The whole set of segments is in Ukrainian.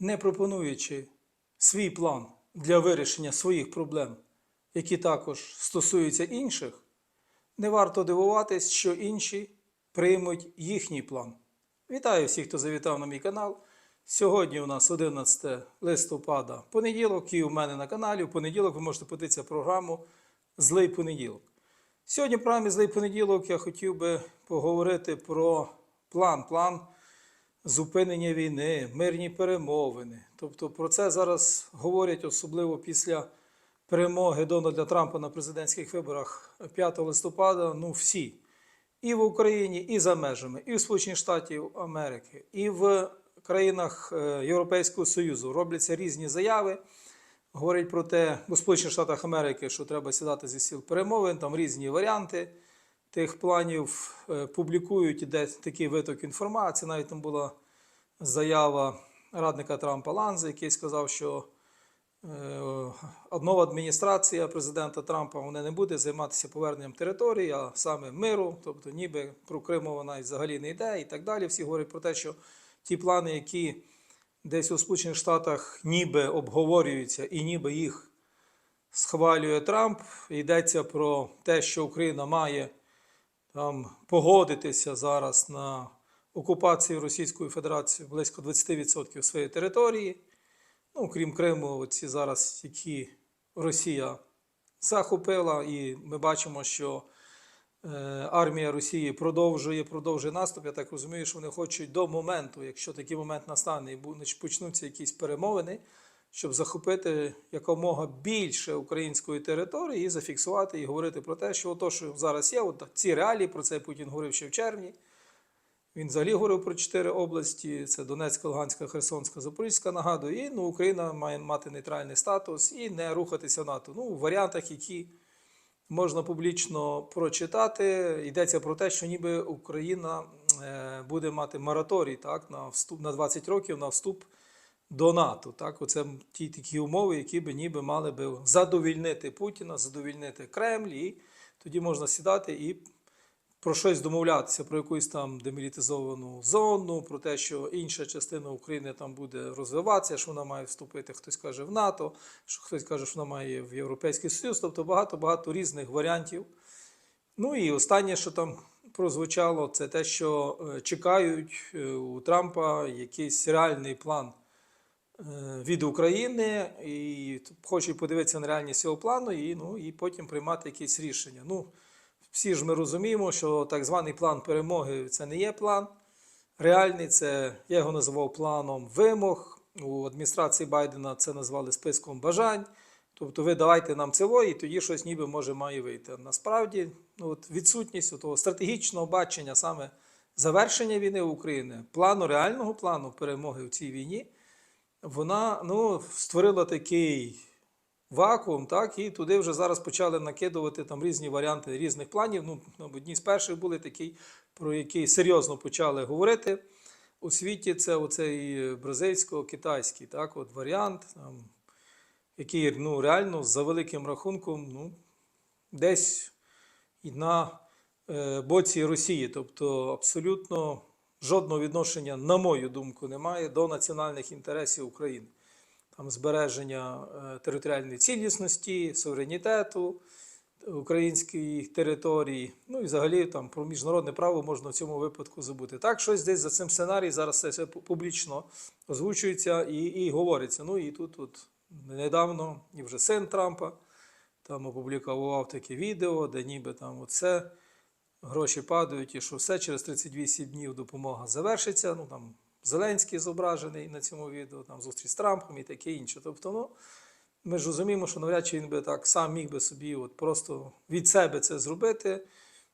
не пропонуючи свій план для вирішення своїх проблем, які також стосуються інших, не варто дивуватись, що інші приймуть їхній план. Вітаю всіх, хто завітав на мій канал. Сьогодні у нас 11 листопада, понеділок, і у мене на каналі. У понеділок ви можете подивитися програму Злий понеділок. Сьогодні в програмі Злий понеділок я хотів би поговорити про план, план зупинення війни, мирні перемовини. Тобто про це зараз говорять особливо після перемоги Дональда Трампа на президентських виборах 5 листопада. Ну всі. І в Україні, і за межами, і в Сполучених Штатів Америки, і в країнах е, Європейського Союзу робляться різні заяви. Говорять про те, у Сполучених Штатах Америки, що треба сідати зі стіл перемовин, там різні варіанти тих планів е, публікують, іде такий виток інформації. Навіть там була заява радника Трампа Ланзи, який сказав, що е, нова адміністрація президента Трампа вона не буде займатися поверненням території, а саме миру, тобто ніби про Крим мова навіть взагалі не йде і так далі. Всі говорять про те, що ті плани, які десь у Сполучених Штатах ніби обговорюються і ніби їх схвалює Трамп, йдеться про те, що Україна має там погодитися зараз на окупацію Російської Федерації близько 20% своєї території. Ну, крім Криму, ці зараз, які Росія захопила, і ми бачимо, що е, армія Росії продовжує, продовжує наступ. Я так розумію, що вони хочуть до моменту, якщо такий момент настане, і почнуться якісь перемовини, щоб захопити якомога більше української території і зафіксувати і говорити про те, що ото, що зараз є, от ці реалії, про це Путін говорив ще в червні. Він взагалі говорив про чотири області: це Донецька, Луганська, Херсонська, Запорізька, нагадую, і ну, Україна має мати нейтральний статус і не рухатися в НАТО. Ну, у варіантах, які можна публічно прочитати, йдеться про те, що ніби Україна е, буде мати мораторій так, на вступ на 20 років на вступ до НАТО. Так, оце ті такі умови, які би ніби мали би задовільнити Путіна, задовільнити Кремль, і тоді можна сідати і про щось домовлятися, про якусь там демілітизовану зону, про те, що інша частина України там буде розвиватися, що вона має вступити, хтось каже в НАТО, що хтось каже, що вона має в Європейський Союз, тобто багато-багато різних варіантів. Ну і останнє, що там прозвучало, це те, що е, чекають е, у Трампа якийсь реальний план від України, і хочуть подивитися на реальність цього плану, і, ну, і потім приймати якісь рішення. Ну, всі ж ми розуміємо, що так званий план перемоги це не є план. Реальний це я його називав планом вимог. У адміністрації Байдена це назвали списком бажань. Тобто ви давайте нам цього, і тоді щось ніби може має вийти. Насправді, ну, от відсутність того стратегічного бачення саме завершення війни України, плану реального плану перемоги в цій війні, вона ну, створила такий вакуум, так, і туди вже зараз почали накидувати там різні варіанти різних планів. Ну, одні з перших були такі, про які серйозно почали говорити у світі. Це оцей бразильсько-китайський так, от варіант, там, який ну, реально за великим рахунком ну, десь і на е, боці Росії. Тобто абсолютно жодного відношення, на мою думку, немає до національних інтересів України там, збереження е, територіальної цілісності, суверенітету української території. Ну і взагалі там про міжнародне право можна в цьому випадку забути. Так, щось десь за цим сценарієм зараз це все публічно озвучується і, і говориться. Ну і тут от, недавно і вже син Трампа там опублікував таке відео, де ніби там оце. Гроші падають, і що все через 38 днів допомога завершиться. Ну там Зеленський зображений на цьому відео, там зустріч з Трампом і таке інше. Тобто, ну, ми ж розуміємо, що навряд чи він би так сам міг би собі от просто від себе це зробити.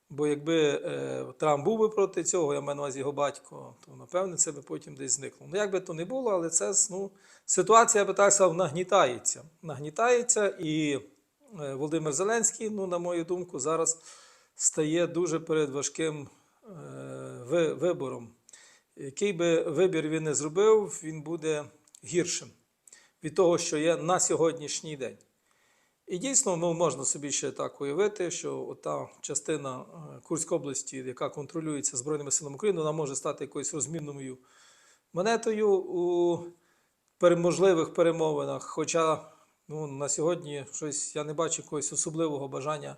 Бо якби е, Трамп був би проти цього, я маю на увазі його батько, то напевне це би потім десь зникло. Ну, як би то не було, але це ну, ситуація, я би так сказав, нагнітається. Нагнітається, і е, Володимир Зеленський, ну, на мою думку, зараз стає дуже перед важким е, вибором який би вибір він не зробив, він буде гіршим від того, що є на сьогоднішній день. І дійсно, ну, можна собі ще так уявити, що та частина е, Курської області, яка контролюється Збройними силами України, вона може стати якоюсь розмінною монетою у можливих перемовинах. Хоча ну, на сьогодні щось я не бачу якогось особливого бажання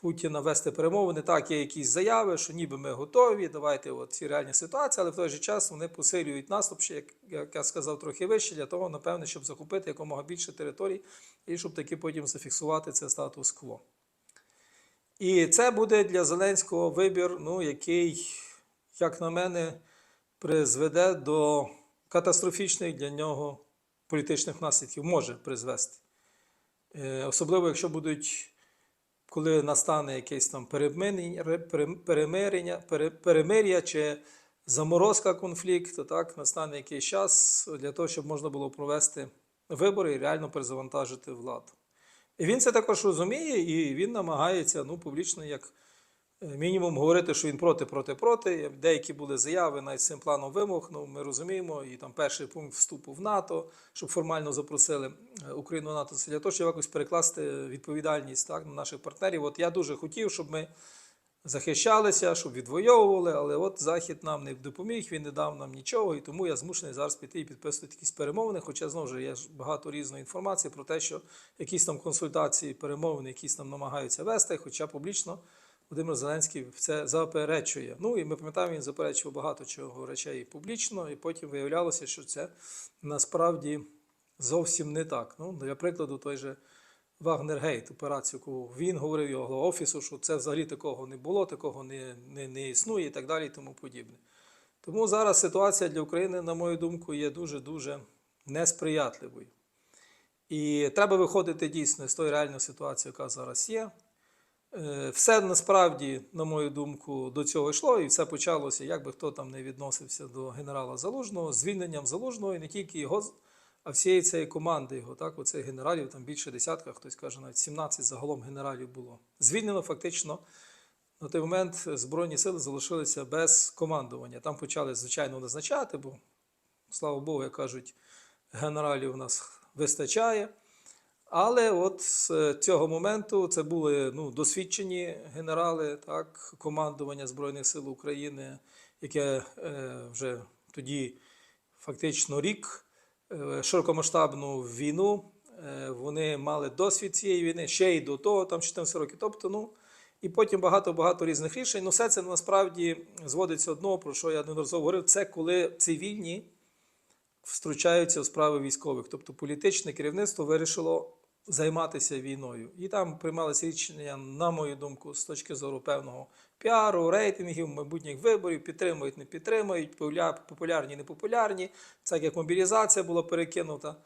Путіна вести перемовини. Так, є якісь заяви, що ніби ми готові, давайте от ці реальні ситуації, але в той же час вони посилюють наступ, ще, як, я сказав, трохи вище, для того, напевне, щоб захопити якомога більше територій і щоб таки потім зафіксувати це статус-кво. І це буде для Зеленського вибір, ну, який, як на мене, призведе до катастрофічних для нього політичних наслідків, може призвести. Е, Особливо, якщо будуть, коли настане якесь там перемирення, перем- перемирення, пере- перемир'я чи заморозка конфлікту, так, настане якийсь час для того, щоб можна було провести вибори і реально перезавантажити владу. І він це також розуміє, і він намагається ну, публічно, як мінімум, говорити, що він проти, проти, проти. Деякі були заяви навіть цим планом вимог. Ну, ми розуміємо, і там перший пункт вступу в НАТО, щоб формально запросили е, Україну в НАТО. Це для того, щоб якось перекласти відповідальність так, на наших партнерів. От я дуже хотів, щоб ми захищалися, щоб відвоювали, але от Захід нам не допоміг, він не дав нам нічого, і тому я змушений зараз піти і підписувати якісь перемовини. Хоча знову ж є багато різної інформації про те, що якісь там консультації, перемовини, якісь там намагаються вести, хоча публічно Володимир Зеленський це заперечує. Ну і ми пам'ятаємо, він заперечував багато чого речей публічно, і потім виявлялося, що це насправді зовсім не так. Ну, для прикладу, той же. Вагнергейт, операцію, яку він говорив його голова офісу, що це взагалі такого не було, такого не, не, не існує і так далі, і тому подібне. Тому зараз ситуація для України, на мою думку, є дуже-дуже несприятливою. І треба виходити дійсно з тої реальної ситуації, яка зараз є. Е, Все насправді, на мою думку, до цього йшло, і все почалося, як би хто там не відносився до генерала Залужного, звільненням Залужного, і не тільки його, а всієї цієї команди його. Так, оцих генералів, там більше десятка, хтось каже, навіть 17 загалом генералів було. Звільнено фактично. На той момент Збройні сили залишилися без командування. Там почали, звичайно, назначати, бо, слава Богу, як кажуть, генералів у нас вистачає. Але от з цього моменту це були ну, досвідчені генерали, так, командування Збройних сил України, яке е, вже тоді фактично рік е, широкомасштабну війну. е, Вони мали досвід цієї війни ще й до того, там 14 років. Тобто, ну, і потім багато-багато різних рішень. Ну, все це насправді зводиться одного, про що я неодноразово говорив, це коли цивільні втручаються в справи військових. Тобто політичне керівництво вирішило займатися війною. І там приймалися рішення, на мою думку, з точки зору певного піару, рейтингів, майбутніх виборів, підтримують, не підтримують, популя- популярні, непопулярні. Це як мобілізація була перекинута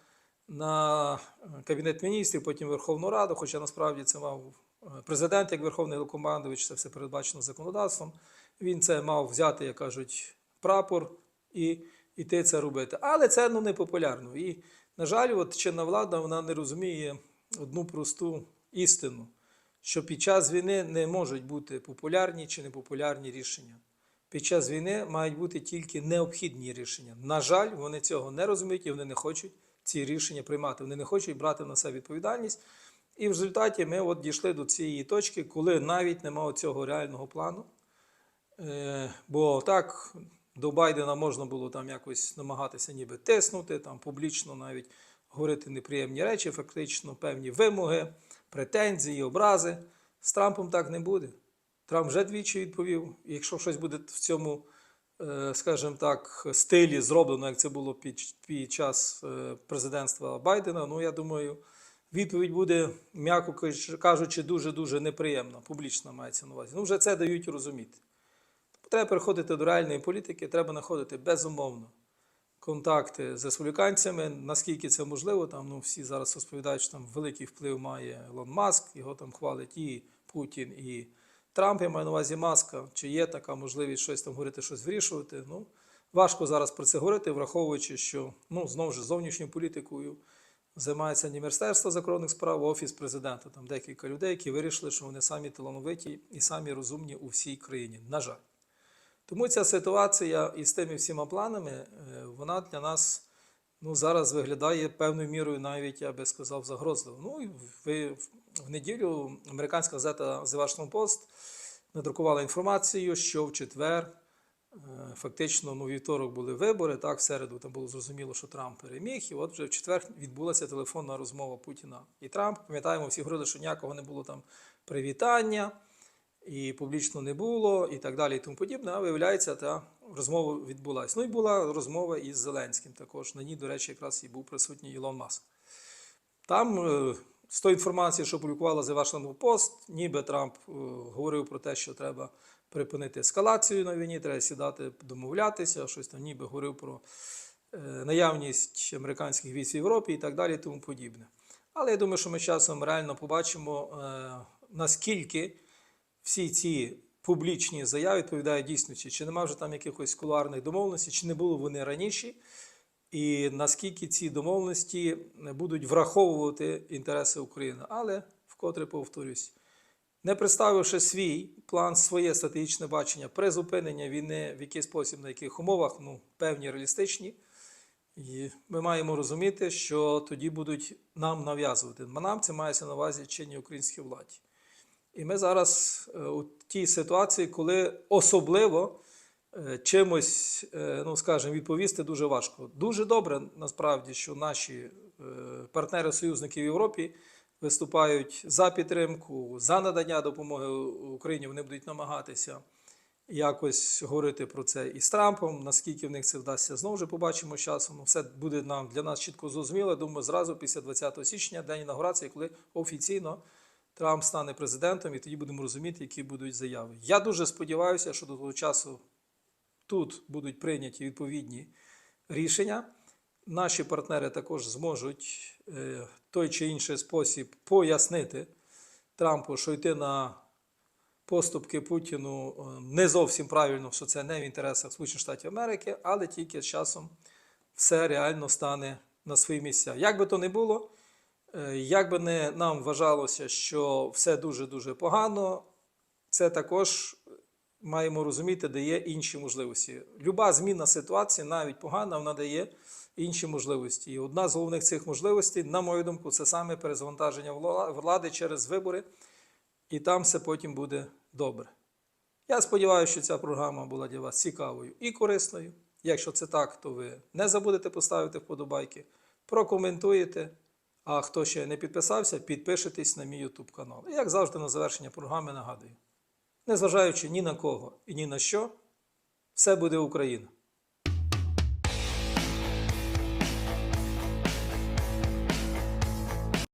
на е, Кабінет міністрів, потім Верховну Раду, хоча насправді це мав е, президент як Верховний Головкомандувач, це все передбачено законодавством. Він це мав взяти, як кажуть, прапор і іти це робити. Але це ну, не популярно. І, на жаль, от чинна влада вона не розуміє одну просту істину, що під час війни не можуть бути популярні чи непопулярні рішення. Під час війни мають бути тільки необхідні рішення. На жаль, вони цього не розуміють і вони не хочуть ці рішення приймати. Вони не хочуть брати на себе відповідальність. І в результаті ми от дійшли до цієї точки, коли навіть немає цього реального плану. Е, Бо так, до Байдена можна було там якось намагатися ніби тиснути, там публічно навіть говорити неприємні речі, фактично певні вимоги, претензії, образи. З Трампом так не буде. Трамп вже двічі відповів. Якщо щось буде в цьому, е, скажімо так, стилі зроблено, як це було під, під час е, президентства Байдена, ну я думаю, відповідь буде, м'яко кажучи, дуже-дуже неприємна, публічна мається на увазі. Ну, вже це дають розуміти. Треба переходити до реальної політики, треба знаходити безумовно контакти з республіканцями, наскільки це можливо. Там ну, всі зараз розповідають, що там великий вплив має Ілон Маск, його там хвалить і Путін, і Трамп, я маю на увазі Маска. Чи є така можливість щось там говорити, щось вирішувати? Ну, важко зараз про це говорити, враховуючи, що ну, знову ж зовнішньою політикою займається не Міністерство закордонних справ, а Офіс президента. Там декілька людей, які вирішили, що вони самі талановиті і самі розумні у всій країні. На жаль. Тому ця ситуація із тими всіма планами, е, вона для нас ну, зараз виглядає певною мірою, навіть я би сказав, загрозливо. Ну і в неділю американська газета The Washington Post надрукувала інформацію, що в четвер Е, Фактично, ну, вівторок були вибори, так, в середу там було зрозуміло, що Трамп переміг, і от вже в четвер відбулася телефонна розмова Путіна і Трампа. Пам'ятаємо, всі говорили, що ніякого не було там привітання, і публічно не було, і так далі, і тому подібне. А виявляється, та розмова відбулася. Ну і була розмова із Зеленським також. На ній, до речі, якраз і був присутній Ілон Маск. Там, е, з тої інформації, що публікувала The Washington Post, ніби Трамп е, говорив про те, що треба припинити ескалацію на війні, треба сідати, домовлятися, щось там ніби говорив про е, наявність американських військ в Європі і так далі, і тому подібне. Але я думаю, що ми часом реально побачимо, наскільки всі ці публічні заяви відповідають дійсності, чи немає вже там якихось кулуарних домовленостей, чи не було вони раніше, і наскільки ці домовленості будуть враховувати інтереси України. Але вкотре повторюсь, не представивши свій план, своє стратегічне бачення призупинення війни в який спосіб, на яких умовах, ну, певні реалістичні. І ми маємо розуміти, що тоді будуть нам нав'язувати. Нам це мається на увазі чинні українській владі. І ми зараз е, у тій ситуації, коли особливо е, чимось, е, ну скажімо, відповісти дуже важко. Дуже добре насправді, що наші партнери-союзники в Європі виступають за підтримку, за надання допомоги Україні. Вони будуть намагатися якось говорити про це і з Трампом. Наскільки в них це вдасться, знову ж побачимо з часом. Ну, Все буде нам для нас чітко зрозуміло. Думаю, зразу після 20 січня, день інаугурації, коли офіційно Трамп стане президентом, і тоді будемо розуміти, які будуть заяви. Я дуже сподіваюся, що до того часу тут будуть прийняті відповідні рішення. Наші партнери також зможуть е, той чи інший спосіб пояснити Трампу, що йти на поступки Путіну е, не зовсім правильно, що це не в інтересах Сполучених Штатів Америки, але тільки з часом все реально стане на свої місця. Як би то не було, як би не нам вважалося, що все дуже-дуже погано, це також маємо розуміти, дає інші можливості. Люба зміна ситуації, навіть погана, вона дає інші можливості. І одна з головних цих можливостей, на мою думку, це саме перезавантаження влади через вибори, і там все потім буде добре. Я сподіваюся, що ця програма була для вас цікавою і корисною. Якщо це так, то ви не забудете поставити вподобайки, прокоментуєте. А хто ще не підписався, підпишитесь на мій YouTube канал. І як завжди, на завершення програми нагадую: незважаючи ні на кого і ні на що, все буде Україна.